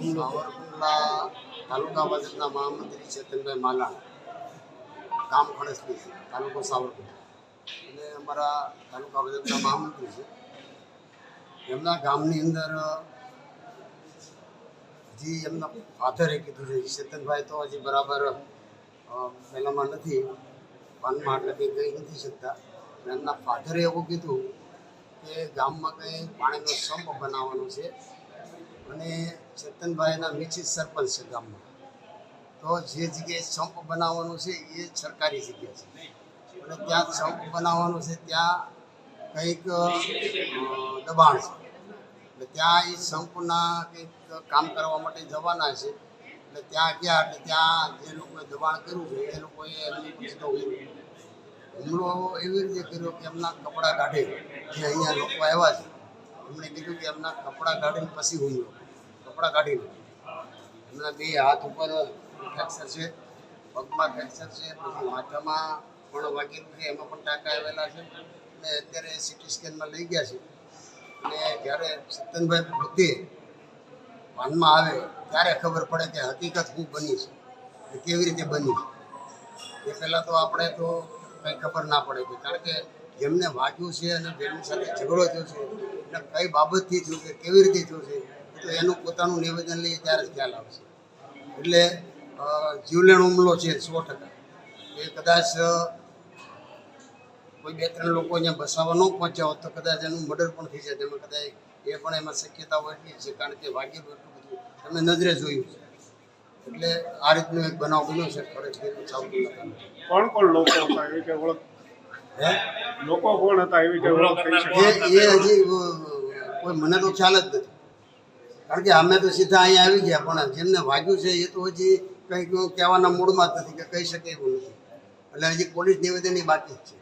સાવરકુંડલા તાલુકા ભાજપના મહામંત્રી ચેતનભાઈ માલાણા. ગામ ખણસલી છે, તાલુકો સાવરકુંડલા. અને અમારા તાલુકા ભાજપના મહામંત્રી છે. એમના ગામની અંદર હજી એમના ફાધરે કીધું છે ચેતનભાઈ તો હજી બરાબર પહેલામાં નથી, પાનમાં એટલે કંઈ કહી નથી શકતા. એમના ફાધરે એવું કીધું કે ગામમાં કંઈ પાણીનો સંપ બનાવવાનો છે. અને ચેતનભાઈના નિશ્ચિત સરપંચ છે ગામમાં. તો જે જગ્યાએ સંપ બનાવવાનું છે એ સરકારી જગ્યા છે. અને ત્યાં સંપ બનાવવાનું છે ત્યાં કંઈક દબાણ છે. એટલે ત્યાં એ સંપના કંઈક કામ કરવા માટે જવાના છે. એટલે ત્યાં ગયા એટલે ત્યાં જે લોકોએ દબાણ કર્યું છે, એ લોકોએ એમની પર હુમલો એવી રીતે કર્યો કે એમના કપડાં કાઢે. જે અહીંયા લોકો આવ્યા છે. એમણે કીધું કે એમના કપડાં કાઢીને પછી હુમલો કપડાં કાઢીને એમના બે હાથ ઉપર ફ્રેક્ચર છે, પગમાં ફ્રેક્ચર છે, પછી માથામાં પણ વાગેલું છે, એમાં પણ ટાંકા આવેલા છે. અને અત્યારે સિટી સ્કેનમાં લઈ ગયા છે. અને જ્યારે સત્તનભાઈ પોતે ભાનમાં આવે, ત્યારે ખબર પડે કે હકીકત શું બની છે કેવી રીતે બની એ પહેલાં તો આપણે તો કંઈ ખબર ના પડે કે કારણ કે જેમને વાગ્યું છે અને જેમની સાથે ઝઘડો થયો છે એટલે કઈ બાબતથી થયું છે કેવી રીતે થયું છે તો એનું પોતાનું નિવેદન લઈએ ત્યારે જ ખ્યાલ આવશે. એટલે જીવલેણ હુમલો છે સો ટકા. એ કદાચ કોઈ બે ત્રણ લોકો અહીંયા બસાવવા ન પહોંચ્યા હોત તો કદાચ એનું મર્ડર પણ થઈ જાય. તેમાં કદાચ એ પણ એમાં શક્યતાઓ એટલી છે કારણ કે વાગ્યું એટલું બધું. તમે નજરે જોયું છે. એટલે આ રીતનો એક બનાવ બન્યો છે ફરજ કોણ કોણ લોકો ઓળખ હે? લોકો કોણ હતા એવી કઈ એ હજી કોઈ મને તો ખ્યાલ જ નથી. કારણ કે અમે તો સીધા અહીંયા આવી ગયા પણ જેમને વાગ્યું છે એ તો હજી કંઈક કહેવાના મૂડમાં જ નથી કે કહી શકે એવું નથી. એટલે હજી પોલીસ નિવેદનની બાકી જ છે.